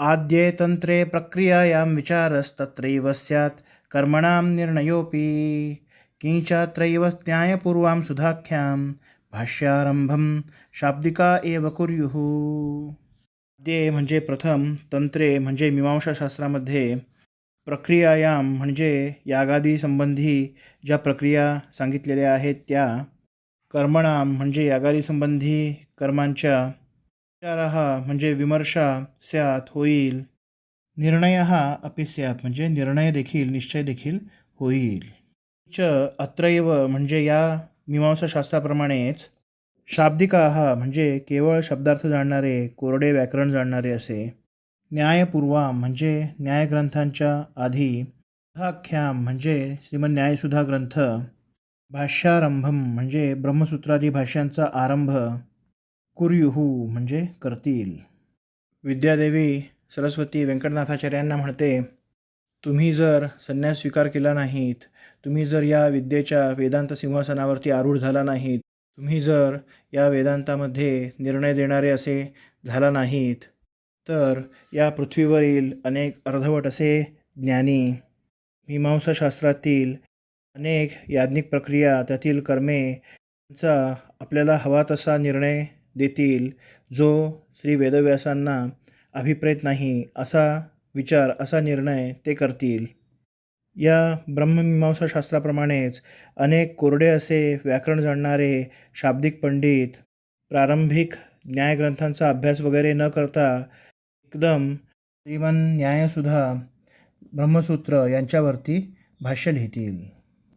आद्ये तंत्रे प्रक्रियायां विचारस्तत्रैव स्यात् कर्मणां निर्णयोऽपि। किञ्चात्रैव न्यायपूर्वां सुधाख्यां भाष्यारंभं शाब्दिका एव कुर्युः। आद्ये म्हणजे प्रथम तंत्रे म्हणजे मीमांसाशास्त्रामध्ये प्रक्रियायाम म्हणजे यागादी संबंधी ज्या प्रक्रिया सांगितलेल्या आहेत त्या कर्मणाम म्हणजे यागादी संबंधी कर्मांच्या विचार म्हणजे विमर्शा स्यात होईल. निर्णय अपि स्यात म्हणजे निर्णय देखील निश्चय देखील होईल. च अत्रैव म्हणजे या मीमांसाशास्त्राप्रमाणेच शाब्दिका म्हणजे केवळ शब्दार्थ जाणणारे कोरडे व्याकरण जाणणारे असे. न्यायपूर्वा म्हणजे न्यायग्रंथांच्या आधी सुधाख्याम म्हणजे श्रीमद न्यायसुधा ग्रंथ भाष्यारंभम म्हणजे ब्रह्मसूत्रादी भाष्यांचा आरंभ. कुर्युहू म्हणजे करतील. विद्यादेवी सरस्वती व्यंकटनाथाचार्यांना म्हणते तुम्ही जर संन्यास स्वीकार केला नाहीत तुम्ही जर या विद्येच्या वेदांत सिंहासनावरती आरूढ झाला नाहीत तुम्ही जर या वेदांतामध्ये निर्णय देणारे असे झाला नाहीत तर या पृथ्वीवरील अनेक अर्धवट असे ज्ञानी मीमांसाशास्त्रातील अनेक याज्ञिक प्रक्रिया त्यातील कर्मे यांचा आपल्याला हवा तसा निर्णय देतील जो श्री वेदव्यासांना अभिप्रेत नाही असा विचार असा निर्णय ते करतील. या ब्रह्ममीमांसाशास्त्राप्रमाणेच अनेक कोरडे असे व्याकरण जाणणारे शाब्दिक पंडित प्रारंभिक न्यायग्रंथांचा अभ्यास वगैरे न करता एकदम श्रीमन न्यायसुधा ब्रह्मसूत्र यांच्यावरती भाष्य लिहितील.